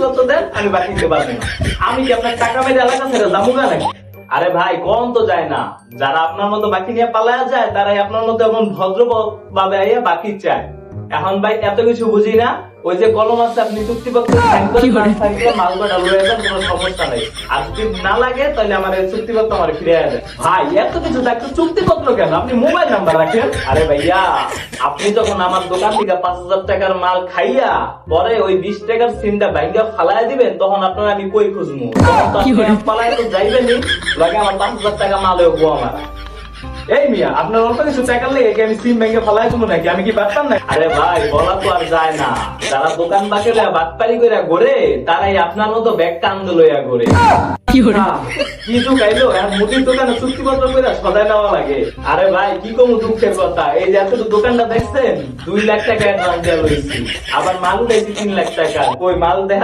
চুক্তিপত্র দেন, আমি বাকি দিতে পারব আমি কি আপনার টাকা মেরে এলাকা ছেড়ে যাব না আরে ভাই, কম তো যায় না। যারা আপনার মতো বাকি নিয়ে পালায়া যায়, তারাই আপনার মতো এমন ভদ্র ভাবে বাকি চায়। এখন ভাই এত কিছু বুঝি না ওই যে কলম আছে আপনি চুক্তিপত্র sign করে থাকলে যান কোনো সমস্যা নেই। আর যদি না লাগে তাহলে আমার এই চুক্তিপত্র আমার ফিরে আসবে ভাই এত কিছু থাকতে চুক্তিপত্র কেন? আপনি মোবাইল নাম্বার রাখেন। আরে ভাইয়া আপনি যখন আমার দোকান থেকে পাঁচ হাজার টাকার মাল খাইয়া পরে ওই বিশ টাকার সিমটা ব্যাংকে ফালাই দিবেন তখন আপনার আমি কই খুঁজবো? তখন তো আপনি আর তো যাইবেনই। লাগে আমার পাঁচ হাজার টাকা মাল হব আমার। এই মিয়া আপনার অল্প কিছু টাকা লেগে কি আমি সিম ব্যাংকে ফালাই দেবো নাকি? আমি কি পারতাম না আরে ভাই বলা তো আর যায় না। যারা দোকান বাকেরা বাটপারি করে ঘুরে তারাই আপনার মতো ব্যাগ কান্দ লইয়া ঘুরে। আহ, গাইলো মুদির দোকানে চুক্তিপত্র করে সদায় নেওয়া লাগে। আরে ভাই কি কম দুঃখের কথা? এই যে এত দোকানটা দেখছেন দুই লাখ টাকা অ্যাডভান্স দেওয়া আবার মাল উঠাইছি তিন লাখ টাকা। ওই মাল দেখা